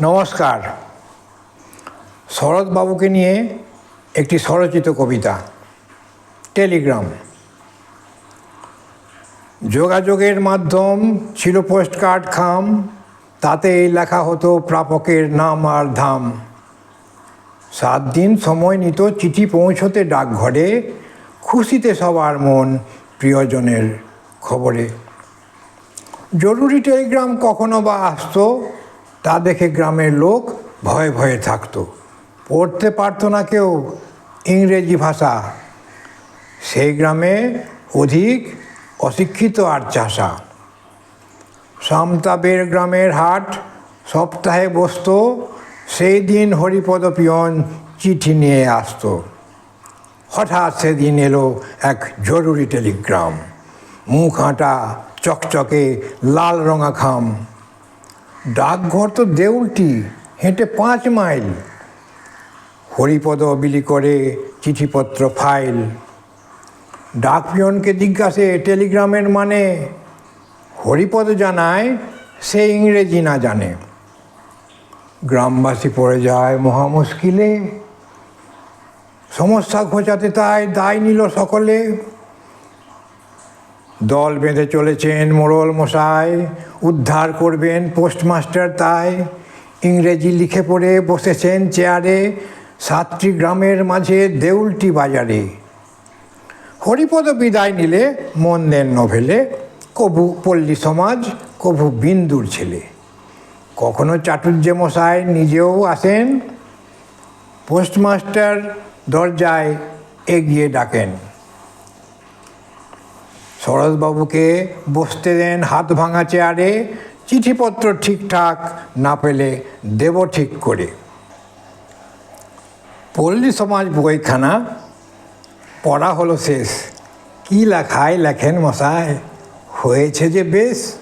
নমস্কার। শরৎবাবুকে নিয়ে একটি স্বরচিত কবিতা, টেলিগ্রাম। যোগাযোগের মাধ্যম ছিল পোস্টকার্ড খাম, তাতেই লেখা হতো প্রাপকের নাম আর ধাম। সাত দিন সময় নিত চিঠি পৌঁছতে ডাকঘরে, খুশিতে সবার মন প্রিয়জনের খবরে। জরুরি টেলিগ্রাম কখনো বা আসতো তা দেখে গ্রামের লোক ভয়ে ভয়ে থাকতো। পড়তে পারতো না কেউ ইংরেজি ভাষা। সেই গ্রামে অধিক অশিক্ষিত আর চাষা। সামতাবের গ্রামের হাট সপ্তাহে বসতো, সেই দিন হরিপদ পিয়ন চিঠি নিয়ে আসতো। হঠাৎ সেদিন এলো এক জরুরি টেলিগ্রাম। মুখ আঁটা চকচকে লাল রঙা খাম। ডাকঘর তো দেউলটি, হেঁটে পাঁচ মাইল। হরিপদ বিলি করে চিঠিপত্র ফাইল। ডাকপিয়নকে জিজ্ঞাসে, টেলিগ্রামের মানে? হরিপদ জানায়, সে ইংরেজি না জানে। গ্রামবাসী পড়ে যায় মহা মুশকিলে সমস্যা ঘোচাতে তাই দায় নিল সকলে। দল বেঁধে চলেছেন মোড়ল মশাই, উদ্ধার করবেন পোস্টমাস্টার তাই। ইংরেজি লিখে পড়ে বসেছেন চেয়ারে, সাতটি গ্রামের মাঝে দেউলটি বাজারে। হরিপদ বিদায় নিলে মন দেন নভেলে কভু পল্লী সমাজ কভু বিন্দুর ছেলে। কখনো চাটুর্য মশাই নিজেও আসেন, পোস্টমাস্টার দরজায় এগিয়ে ডাকেন। শরৎবাবুকে বসতে দেন, হাত ভাঙা চেয়ারে, চিঠিপত্র ঠিকঠাক না পেলে দেব ঠিক করে। পল্লী সমাজ বইখানা, পড়া হলো শেষ। কী লেখায় লেখেন মশাই? হয়েছে যে বেশ।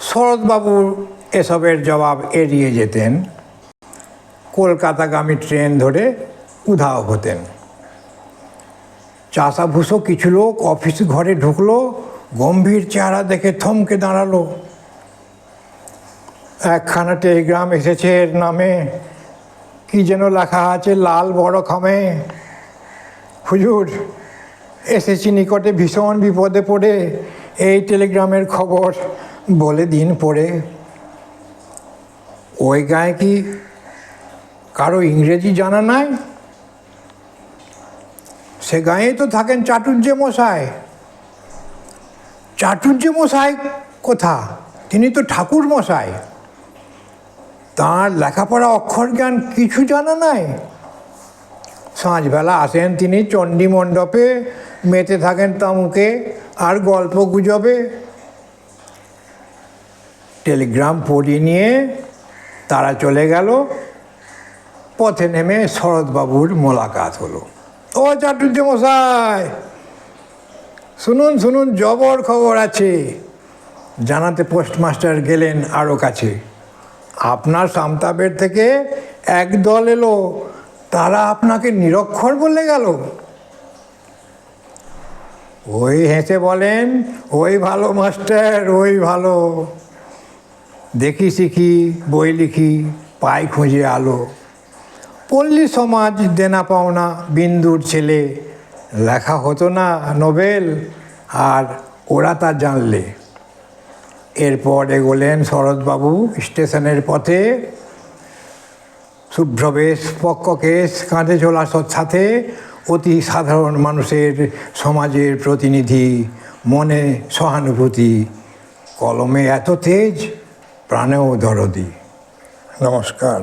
শরৎবাবু এসবের জবাব এড়িয়ে যেতেন। কলকাতাগামী ট্রেন ধরে উধাও হতেন। চাষাভূষো কিছু লোক অফিস ঘরে ঢুকলো, গম্ভীর চেহারা দেখে থমকে দাঁড়াল। একখানা টেলিগ্রাম এসেছে এর নামে। কি যেন লেখা আছে, লাল বড় খামে। হুজুর, এসেছি নিকটে, ভীষণ বিপদে পড়ে। এই টেলিগ্রামের খবর বলে দিন পড়ে। ওই গায়ে কি কারও ইংরেজি জানা নাই? সে গাঁয়ে তো থাকেন চাটুর্য মশাই। চাটুর্য মশাই কোথা? তিনি তো ঠাকুর মশাই। তাঁর লেখাপড়া অক্ষর জ্ঞান কিছু জানা নাই? সাঁঝবেলা আসেন তিনি চণ্ডী মণ্ডপে, মেতে থাকেন তামুকে, আর গল্প গুজবে। টেলিগ্রাম পড়িয়ে নিয়ে তারা চলে গেল। পথে নেমে শরৎবাবুর মোলাকাত হলো। ও চাটুর্য মশাই, শুনুন শুনুন, জবর খবর আছে। জানাতে পোস্টমাস্টার গেলেন আরও কাছে। আপনার সামতাবের থেকে এক দল এলো, তারা আপনাকে নিরক্ষর বলে গেল। ওই হেসে বলেন, ওই ভালো মাস্টার, ওই ভালো। দেখি শিখি বই লিখি, পাই খুঁজে আলো। পল্লী সমাজ দেনা পাওনা বিন্দুর ছেলে। লেখা হতো না নোবেল, আর ওরা তা জানলে। এরপর এগোলেন শরৎবাবু স্টেশনের পথে। শুভ্রবেশ পক্ষকেশ কাঁধে ঝোলা সাথে অতি সাধারণ মানুষের সমাজের প্রতিনিধি, মনে সহানুভূতি, কলমে এত তেজ, প্রাণেও দরদি। নমস্কার।